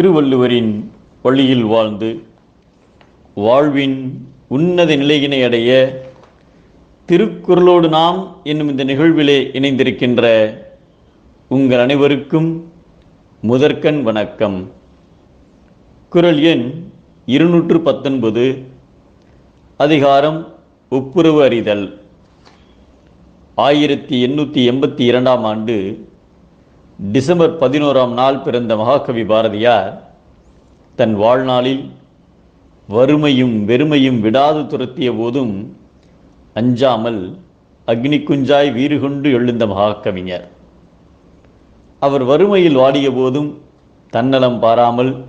திருவள்ளுவரின் வழியில் வாழ்ந்து வாழ்வின் உன்னத நிலையினை அடைய திருக்குறளோடு நாம் என்னும் இந்த நிகழ்விலே இணைந்திருக்கின்ற உங்கள் அனைவருக்கும் முதற்கண் வணக்கம். குறள் எண் இருநூற்று பத்தொன்பது அதிகாரம் ஒப்புரவு அறிதல். ஆயிரத்தி எண்ணூற்றி எண்பத்தி இரண்டாம் ஆண்டு டிசம்பர் பதினோராம் நாள் பிறந்த மகாகவி பாரதியார் தன் வாழ்நாளில் வறுமையும் வெறுமையும் விடாது துரத்திய போதும் அஞ்சாமல் அக்னி குஞ்சாய் வீறு கொண்டு எழுந்த மகாகவிஞர். அவர் வறுமையில் வாடிய போதும் தன்னலம் பாராமல்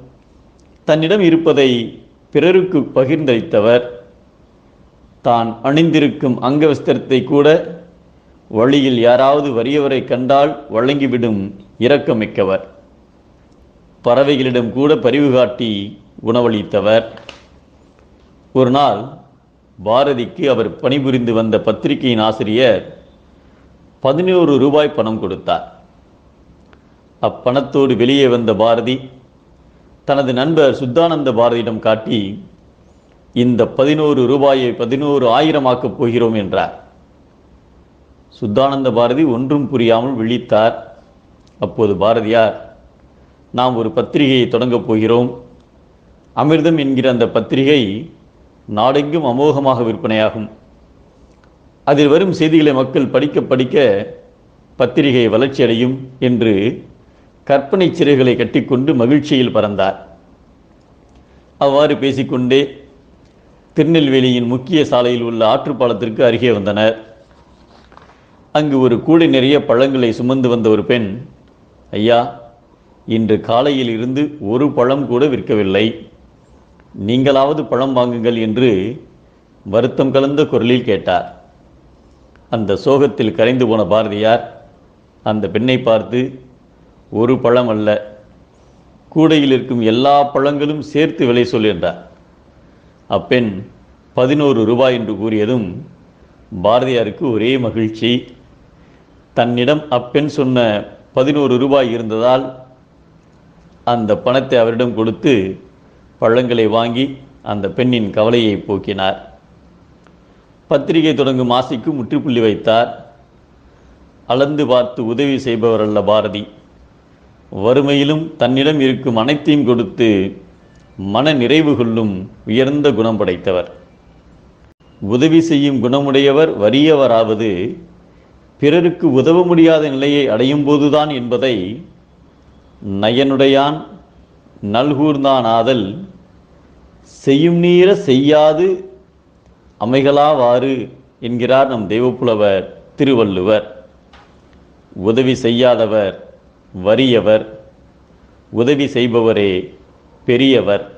தன்னிடம் இருப்பதை பிறருக்கு பகிர்ந்தளித்தவர். தான் அணிந்திருக்கும் அங்கவஸ்திரத்தை கூட வழியில் யாராவது வறியவரை கண்டால் வழங்கிவிடும் இரக்கமிக்கவர். பறவைகளிடம் கூட பரிவு காட்டி உணவளித்தவர். ஒரு நாள் பாரதிக்கு அவர் பணிபுரிந்து வந்த பத்திரிகையின் ஆசிரியர் பதினோரு ரூபாய் பணம் கொடுத்தார். அப்பணத்தோடு வெளியே வந்த பாரதி தனது நண்பர் சுத்தானந்த பாரதியிடம் காட்டி இந்த பதினோரு ரூபாயை பதினோரு ஆயிரமாக்கப் போகிறோம் என்றார். சுத்தானந்த பாரதி ஒன்றும் புரியாமல் விழித்தார். அப்போது பாரதியார் நாம் ஒரு பத்திரிகையை தொடங்கப் போகிறோம். அமிர்தம் என்கிற அந்த பத்திரிகை நாடெங்கும் அமோகமாக விற்பனையாகும். அதில் வரும் செய்திகளை மக்கள் படிக்க படிக்க பத்திரிகை வளர்ச்சியடையும் என்று கற்பனை சிறைகளை கட்டிக்கொண்டு மகிழ்ச்சியில் பறந்தார். அவ்வாறு பேசிக்கொண்டே திருநெல்வேலியின் முக்கிய சாலையில் உள்ள ஆற்றுப்பாலத்திற்கு அருகே வந்தனர். அங்கு ஒரு கூடை நிறைய பழங்களை சுமந்து வந்த ஒரு பெண் ஐயா இன்று காலையில் இருந்து ஒரு பழம் கூட விற்கவில்லை. நீங்களாவது பழம் வாங்குங்கள் என்று வருத்தம் கலந்த குரலில் கேட்டார். அந்த சோகத்தில் கரைந்து போன பாரதியார் அந்த பெண்ணை பார்த்து ஒரு பழம் அல்ல கூடையில் இருக்கும் எல்லா பழங்களும் சேர்த்து விலை சொல் என்றார். அப்பெண் பதினோரு ரூபாய் என்று கூறியதும் பாரதியாருக்கு ஒரே மகிழ்ச்சி. தன்னிடம் அப்பெண் சொன்ன பதினோரு ரூபாய் இருந்ததால் அந்த பணத்தை அவரிடம் கொடுத்து பழங்களை வாங்கி அந்த பெண்ணின் கவலையை போக்கினார். பத்திரிகை தொடங்கும் ஆசைக்கு முற்றுப்புள்ளி வைத்தார். அளந்து பார்த்து உதவி செய்பவர் அல்ல பாரதி. வறுமையிலும் தன்னிடம் இருக்கும் அனைத்தையும் கொடுத்து மன நிறைவு கொள்ளும் உயர்ந்த குணம் படைத்தவர். உதவி செய்யும் குணமுடையவர் வறியவராவது பிறருக்கு உதவ முடியாத நிலையை அடையும் போதுதான் என்பதை நயனுடையான் நல்கூர்ந்தான் ஆதல் செய்யும் நீர செய்யாது அமைகளாவாறு என்கிறார் நம் தெய்வப்புலவர் திருவள்ளுவர். உதவி செய்யாதவர் வறியவர். உதவி செய்பவரே பெரியவர்.